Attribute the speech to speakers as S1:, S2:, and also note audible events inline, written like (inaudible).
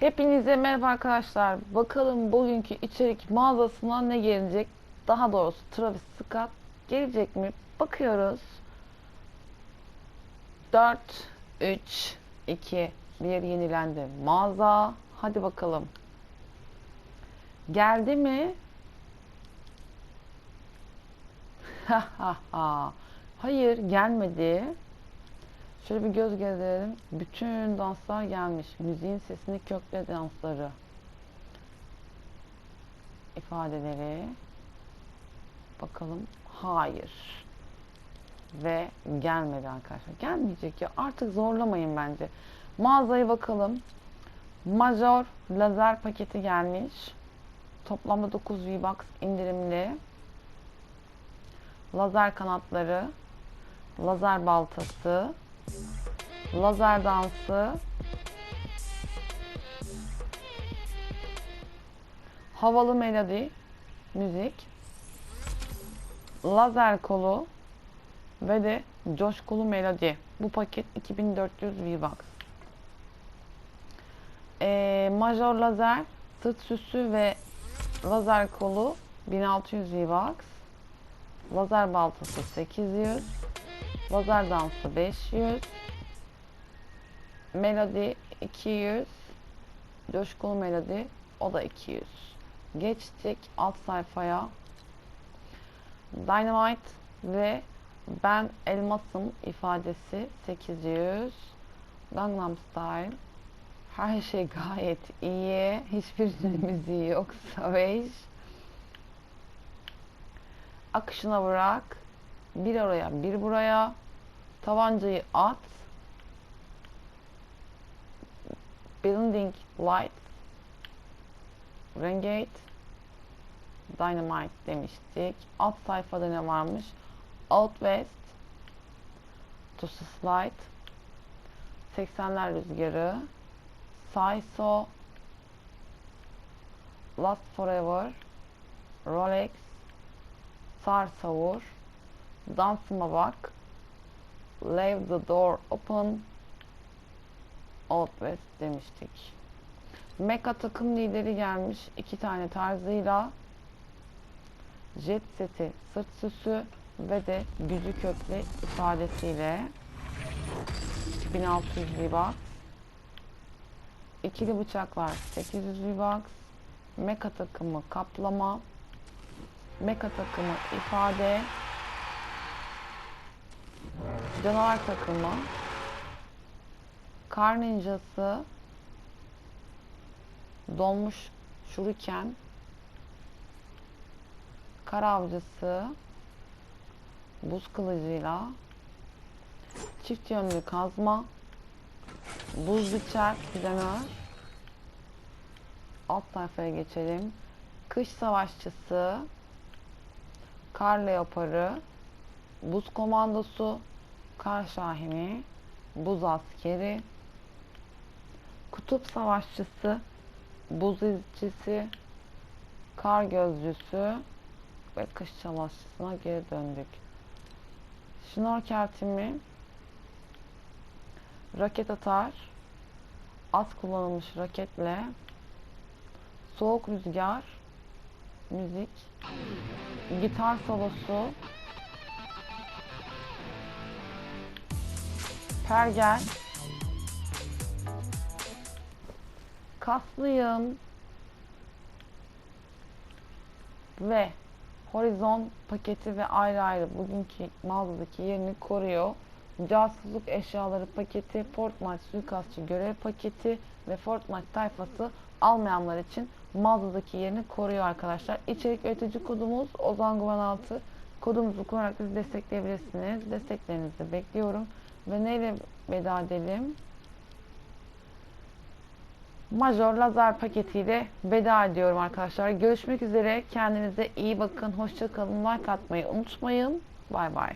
S1: Hepinize merhaba arkadaşlar. Bakalım bugünkü içerik mağazasına ne gelecek? Daha doğrusu Travis Scott gelecek mi? Bakıyoruz. 4, 3, 2, 1 yenilendi. Mağaza. Hadi bakalım. Geldi mi? (laughs) Hayır gelmedi. Şöyle bir göz gezdirelim. Bütün danslar gelmiş. Müziğin sesini kökle dansları. ifadeleri. Bakalım. Hayır. Ve gelmedi arkadaşlar. Gelmeyecek ya. Artık zorlamayın bence. Mağazaya bakalım. Major lazer paketi gelmiş. Toplamda 9 V-Bucks indirimli. Lazer kanatları. Lazer baltası. Lazer dansı. Havalı melodi. Müzik. Lazer kolu. Ve de coşkulu melodi. Bu paket 2400 V-Bucks. Ee, major lazer, sırt süsü ve lazer kolu 1600 V-Bucks. Lazer baltası 800. Lazer dansı 500. Melodi 200. Coşkulu melodi o da 200. Geçtik alt sayfaya. Dynamite ve ben elmasım ifadesi 800. Gangnam Style. Her şey gayet iyi. Hiçbir (laughs) müziği yok. Savage. Akışına bırak. Bir oraya bir buraya. Tabancayı at. Building Light. Renegade. Dynamite demiştik. Alt sayfada ne varmış? Out West. To Slide. 80'ler rüzgarı. Saiso. Last Forever. Rolex. Sar Savur. Dansıma bak. Leave the door open. Old West demiştik. Mecha takım lideri gelmiş. iki tane tarzıyla. Jet seti, sırt süsü ve de gücü köklü ifadesiyle 1600 V-Bucks. İkili bıçaklar 800 V-Bucks. Mecha takımı kaplama. Mecha takımı ifade. Canavar takımı. Kar ninjası. Donmuş şuriken. Kar avcısı. Buz kılıcıyla. Çift yönlü kazma. Buz biçer planör. Alt sayfaya geçelim. Kış savaşçısı. Kar leoparı. Buz komandosu. Kar şahini. Buz askeri. Kutup savaşçısı. Buz izcisi. Kar gözcüsü. Ve kış savaşçısına geri döndük. Şnorkel timi. Raket atar. Az kullanılmış raketle. Soğuk rüzgar. Müzik. Gitar solosu. Pergel. Kaslıyım. Ve Horizon paketi ve ayrı ayrı bugünkü mağazadaki yerini koruyor. Casusluk eşyaları paketi, Fortnite suikastçı görev paketi ve Fortnite tayfası almayanlar için mağazadaki yerini koruyor arkadaşlar. İçerik üretici kodumuz Ozan Guvan 6. Kodumuzu kullanarak bizi destekleyebilirsiniz. Desteklerinizi bekliyorum. Ve neyle veda edelim? Major lazer paketiyle veda ediyorum arkadaşlar. Görüşmek üzere. Kendinize iyi bakın. Hoşça kalın. Like atmayı unutmayın. Bay bay.